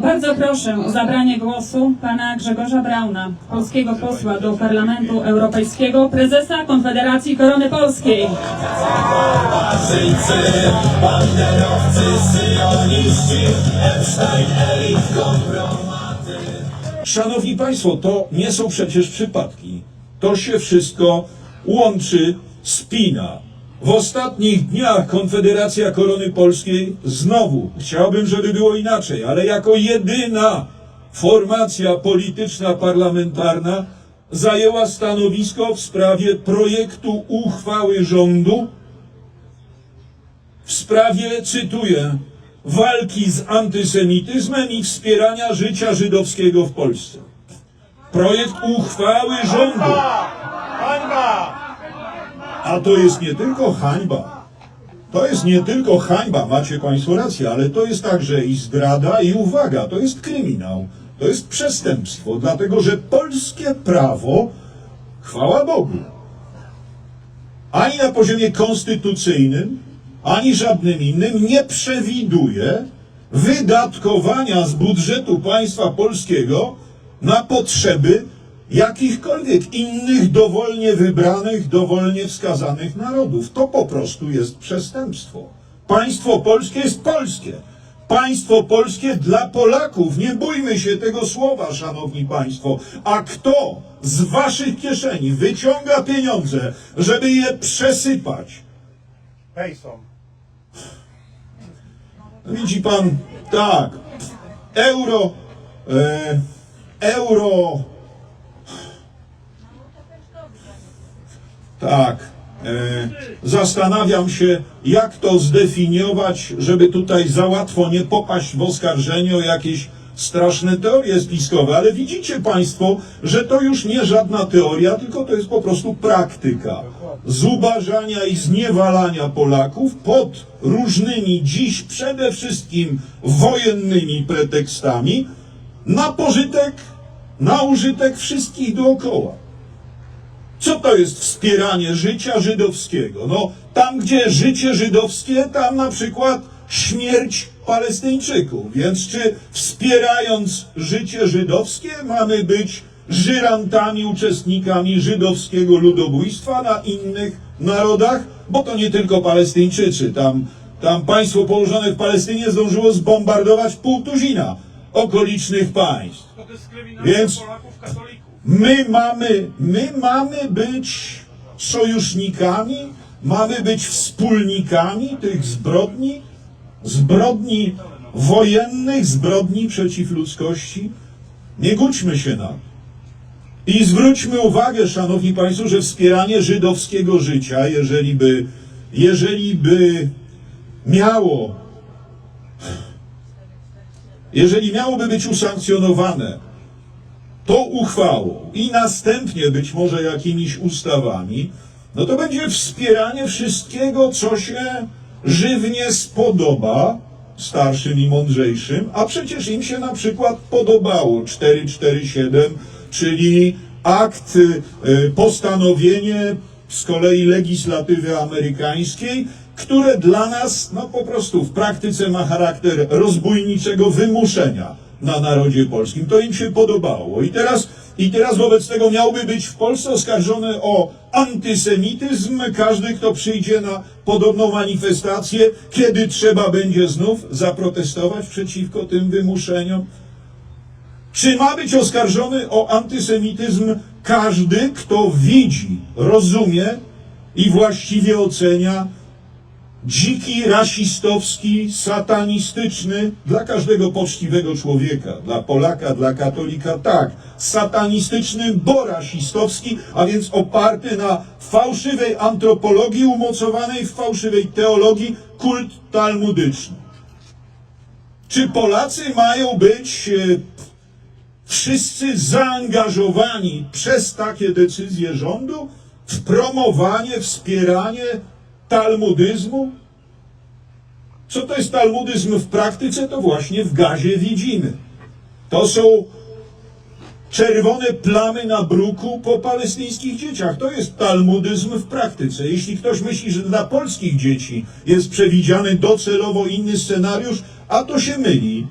Bardzo proszę o zabranie głosu pana Grzegorza Brauna, polskiego posła do Parlamentu Europejskiego, prezesa Konfederacji Korony Polskiej. Barbarzyńcy, banderowcy, syjoniści, Epstein, elit, kompromaty. Szanowni Państwo, to nie są przecież przypadki. To się wszystko łączy, spina. W ostatnich dniach Konfederacja Korony Polskiej znowu, chciałbym, żeby było inaczej, ale jako jedyna formacja polityczna parlamentarna zajęła stanowisko w sprawie projektu uchwały rządu w sprawie, cytuję, walki z antysemityzmem i wspierania życia żydowskiego w Polsce. Projekt uchwały rządu. A to jest nie tylko hańba. To jest nie tylko hańba, macie Państwo rację, ale to jest także i zdrada, i uwaga, to jest kryminał, to jest przestępstwo, dlatego że polskie prawo, chwała Bogu, ani na poziomie konstytucyjnym, ani żadnym innym nie przewiduje wydatkowania z budżetu państwa polskiego na potrzeby jakichkolwiek innych dowolnie wybranych, dowolnie wskazanych narodów. To po prostu jest przestępstwo. Państwo polskie jest polskie. Państwo polskie dla Polaków. Nie bójmy się tego słowa, szanowni państwo. A kto z waszych kieszeni wyciąga pieniądze, żeby je przesypać? Pejson. Widzi pan, tak, euro, e, euro, tak, e, zastanawiam się, jak to zdefiniować, żeby tutaj za łatwo nie popaść w oskarżenie o jakieś straszne teorie spiskowe, ale widzicie Państwo, że to już nie żadna teoria, tylko to jest po prostu praktyka zubażania i zniewalania Polaków pod różnymi dziś przede wszystkim wojennymi pretekstami na pożytek, na użytek wszystkich dookoła. Co to jest wspieranie życia żydowskiego? No, tam gdzie życie żydowskie, tam na przykład śmierć Palestyńczyków. Więc czy wspierając życie żydowskie mamy być żyrantami, uczestnikami żydowskiego ludobójstwa na innych narodach? Bo to nie tylko Palestyńczycy. Tam, tam państwo położone w Palestynie zdążyło zbombardować pół tuzina okolicznych państw. Więc-. My mamy, my mamy być sojusznikami, mamy być wspólnikami tych zbrodni, zbrodni wojennych, zbrodni przeciw ludzkości. Nie gódźmy się na to. I zwróćmy uwagę, szanowni państwo, że wspieranie żydowskiego życia, jeżeli by, jeżeli by miało, jeżeli miałoby być usankcjonowane tą uchwałą i następnie być może jakimiś ustawami, no to będzie wspieranie wszystkiego, co się żywnie spodoba starszym i mądrzejszym, a przecież im się na przykład podobało 447, czyli akt, y, postanowienie z kolei legislatywy amerykańskiej, które dla nas no po prostu w praktyce ma charakter rozbójniczego wymuszenia na narodzie polskim. To im się podobało. I teraz, I teraz wobec tego miałby być w Polsce oskarżony o antysemityzm każdy, kto przyjdzie na podobną manifestację, kiedy trzeba będzie znów zaprotestować przeciwko tym wymuszeniom. Czy ma być oskarżony o antysemityzm każdy, kto widzi, rozumie i właściwie ocenia dziki, rasistowski, satanistyczny dla każdego poczciwego człowieka, dla Polaka, dla katolika, tak, satanistyczny, bo rasistowski, a więc oparty na fałszywej antropologii umocowanej w fałszywej teologii kult talmudyczny. Czy Polacy mają być e, wszyscy zaangażowani przez takie decyzje rządu w promowanie, wspieranie talmudyzmu? Co to jest talmudyzm w praktyce? To właśnie w gazie widzimy. To są czerwone plamy na bruku po palestyńskich dzieciach. To jest talmudyzm w praktyce. Jeśli ktoś myśli, że dla polskich dzieci jest przewidziany docelowo inny scenariusz, a to się myli.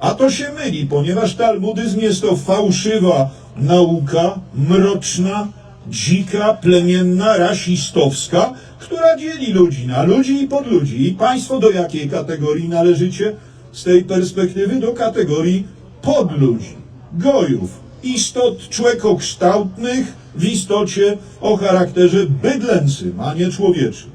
A to się myli, ponieważ talmudyzm jest to fałszywa nauka, mroczna, dzika, plemienna, rasistowska, która dzieli ludzi na ludzi i podludzi. I państwo do jakiej kategorii należycie? Z tej perspektywy do kategorii podludzi, gojów, istot człekokształtnych w istocie o charakterze bydlęcym, a nie człowieczym.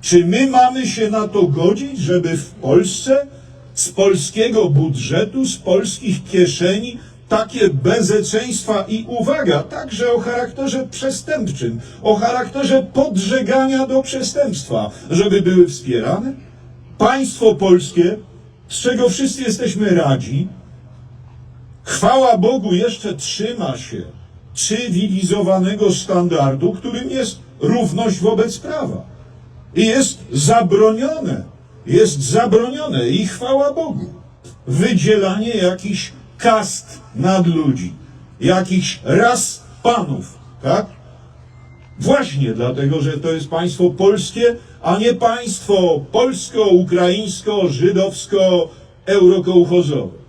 Czy my mamy się na to godzić, żeby w Polsce z polskiego budżetu, z polskich kieszeni takie bezeceństwa i uwaga, także o charakterze przestępczym, o charakterze podżegania do przestępstwa, żeby były wspierane? Państwo polskie, z czego wszyscy jesteśmy radzi, chwała Bogu jeszcze trzyma się cywilizowanego standardu, którym jest równość wobec prawa. I jest zabronione, jest zabronione i chwała Bogu, wydzielanie jakichś kast nadludzi, jakichś ras panów, tak? Właśnie dlatego, że to jest państwo polskie, a nie państwo polsko-ukraińsko-żydowsko-eurokołchozowe.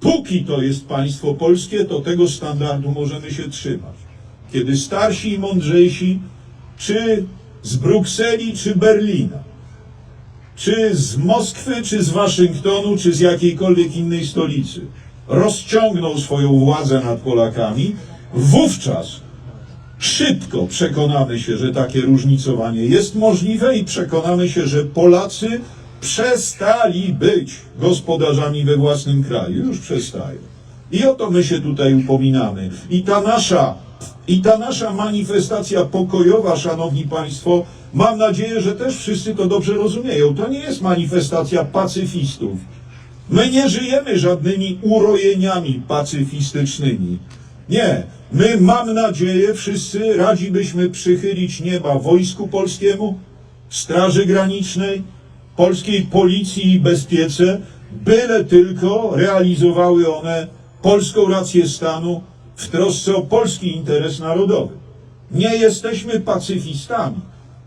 Póki to jest państwo polskie, to tego standardu możemy się trzymać. Kiedy starsi i mądrzejsi, czy z Brukseli, czy Berlina, czy z Moskwy, czy z Waszyngtonu, czy z jakiejkolwiek innej stolicy, rozciągną swoją władzę nad Polakami, wówczas szybko przekonamy się, że takie różnicowanie jest możliwe i przekonamy się, że Polacy przestali być gospodarzami we własnym kraju. Już przestają. I o to my się tutaj upominamy. I ta nasza, i ta nasza manifestacja pokojowa, szanowni państwo, mam nadzieję, że też wszyscy to dobrze rozumieją. To nie jest manifestacja pacyfistów. My nie żyjemy żadnymi urojeniami pacyfistycznymi. Nie. My, mam nadzieję, wszyscy radzi byśmy przychylić nieba Wojsku Polskiemu, Straży Granicznej, polskiej policji i bezpiece, byle tylko realizowały one polską rację stanu w trosce o polski interes narodowy. Nie jesteśmy pacyfistami.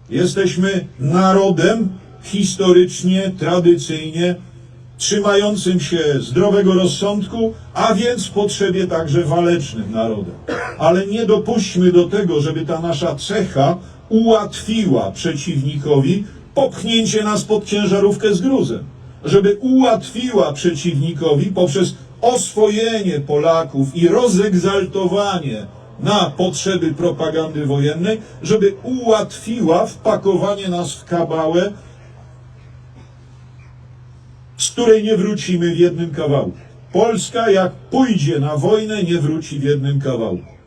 Jesteśmy narodem historycznie, tradycyjnie trzymającym się zdrowego rozsądku, a więc potrzebie także walecznym narodem. Ale nie dopuśćmy do tego, żeby ta nasza cecha ułatwiła przeciwnikowi popchnięcie nas pod ciężarówkę z gruzem. Żeby ułatwiła przeciwnikowi poprzez oswojenie Polaków i rozegzaltowanie na potrzeby propagandy wojennej, żeby ułatwiła wpakowanie nas w kabałę, z której nie wrócimy w jednym kawałku. Polska, jak pójdzie na wojnę, nie wróci w jednym kawałku.